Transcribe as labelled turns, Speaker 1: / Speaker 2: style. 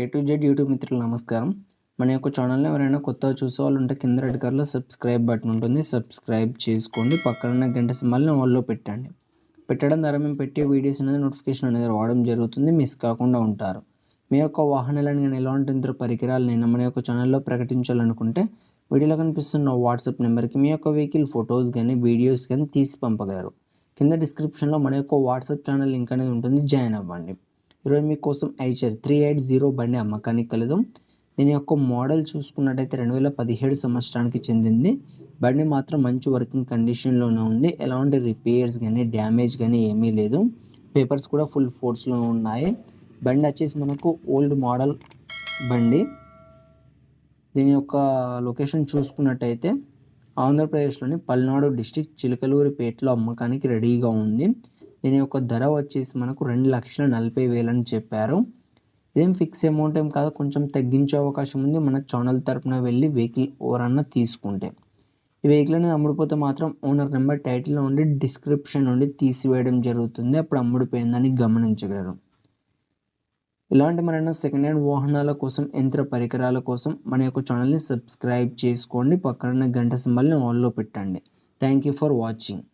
Speaker 1: A to Z YouTube మిత్రులు నమస్కారం. మన యొక్క ఛానల్లో ఎవరైనా కొత్తగా చూసే వాళ్ళు ఉంటే కింద రెడ్ కలర్లో సబ్స్క్రైబ్ బటన్ ఉంటుంది. సబ్స్క్రైబ్ చేసుకోండి. పక్కన గంట సింబల్ని ఆల్లో పెట్టండి. పెట్టడం ద్వారా మేము పెట్టే వీడియోస్ అనేది నోటిఫికేషన్ అనేది రావడం జరుగుతుంది. మిస్ కాకుండా ఉంటారు. మీ యొక్క వాహనాలను కానీ ఎలాంటి ఇతర పరికరాలు నేను మన యొక్క ఛానల్లో ప్రకటించాలనుకుంటే వీడియోలో కనిపిస్తున్న వాట్సాప్ నెంబర్కి మీ యొక్క వెహికల్ ఫొటోస్ కానీ వీడియోస్ కానీ తీసి పంపగలరు. కింద డిస్క్రిప్షన్లో మన యొక్క వాట్సాప్ ఛానల్ లింక్ అనేది ఉంటుంది. జాయిన్ అవ్వండి. ఈరోజు మీకోసం ఐచర్ త్రీ ఎయిట్ జీరో బండి అమ్మకానికి కలదు. దీని యొక్క మోడల్ చూసుకున్నట్టయితే రెండు వేల పదిహేడు సంవత్సరానికి చెందింది. బండి మాత్రం మంచి వర్కింగ్ కండిషన్లోనే ఉంది. ఎలాంటి రిపేర్స్ కానీ డ్యామేజ్ కానీ ఏమీ లేదు. పేపర్స్ కూడా ఫుల్ ఫోర్స్లో ఉన్నాయి. బండి వచ్చేసి మనకు ఓల్డ్ మోడల్ బండి. దీని యొక్క లొకేషన్ చూసుకున్నట్టయితే ఆంధ్రప్రదేశ్లోని పల్నాడు డిస్టిక్ చిలకలూరిపేటలో అమ్మకానికి రెడీగా ఉంది. దీని యొక్క ధర వచ్చేసి మనకు రెండు లక్షల నలభై వేలని చెప్పారు. ఇదేం ఫిక్స్ అమౌంట్ ఏం కాదు కొంచెం తగ్గించే అవకాశం ఉంది మన ఛానల్ తరపున వెళ్ళి వెహికల్ ఓవరన్నా తీసుకుంటే. ఈ వెహికల్ అనేది అమ్ముడిపోతే మాత్రం ఓనర్ నెంబర్ టైటిల్లో ఉండి డిస్క్రిప్షన్ నుండి తీసివేయడం జరుగుతుంది. అప్పుడు అమ్ముడిపోయిందని గమనించగలరు. ఇలాంటి మరైనా సెకండ్ హ్యాండ్ వాహనాల కోసం యంత్ర పరికరాల కోసం మన యొక్క ఛానల్ని సబ్స్క్రైబ్ చేసుకోండి. పక్కన గంట సింబల్ని ఆన్లో పెట్టండి. Thank you for watching.